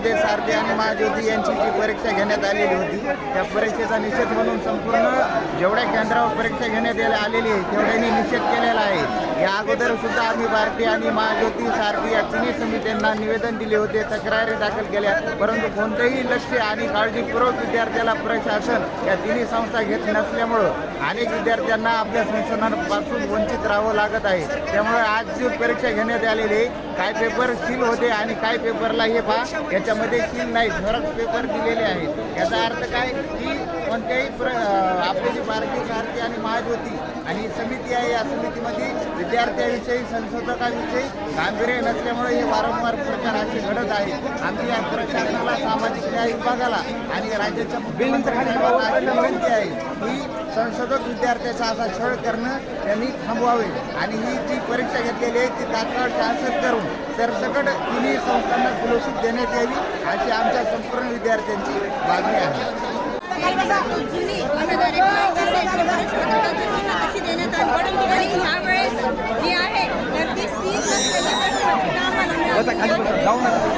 महाराष्ट्रामध्ये सारथी आणि महाज्योती यांची जी परीक्षा घेण्यात आलेली होती त्या परीक्षेचा निषेध म्हणून संपूर्ण जेवढ्या केंद्रावर परीक्षा घेण्यात यायला आलेली आहे तेवढ्यांनी निषेध केलेला आहे. या अगोदर सुद्धा आम्ही भारती आणि महाज्योती सारथी या तिन्ही समित्यांना निवेदन दिले होते तक्रारी दाखल केल्या. परंतु कोणतंही लक्ष आणि काळजीपूर्वक विद्यार्थ्याला प्रशासन या तिन्ही संस्था घेत नसल्यामुळं अनेक विद्यार्थ्यांना आपल्या संशोधनापासून वंचित राहावं लागत आहे. त्यामुळे आज जी परीक्षा घेण्यात आलेली आहे काय पेपर सील होते आणि काय पेपरला हे पहा त्याच्यामध्ये सील नाही झेरॉक्स पेपर दिलेले आहेत. याचा अर्थ काय? की कोणत्याही प्र आपले आपली जी भारतीय भारती आणि महाज्योती आणि समिती आहे या समितीमध्ये विद्यार्थ्याविषयी संशोधकाविषयी गांभीर्य नसल्यामुळे हे वारंवार प्रकार असे घडत आहेत आमची या प्रशासनाला सामाजिक न्याय विभागाला आणि राज्याच्या मुख्यमंत्र्यांना विनंती आहे की संशोधक विद्यार्थ्याचा असा छळ करणं त्यांनी थांबवावे. आणि ही जी परीक्षा घेतलेली आहे ती तात्काळ कॅन्सल करून सरसकट तिन्ही संस्थांना फुलोशीत देण्यात यावी. अशी आमच्या संपूर्ण विद्यार्थ्यांची मागणी आहे. जाऊ नका.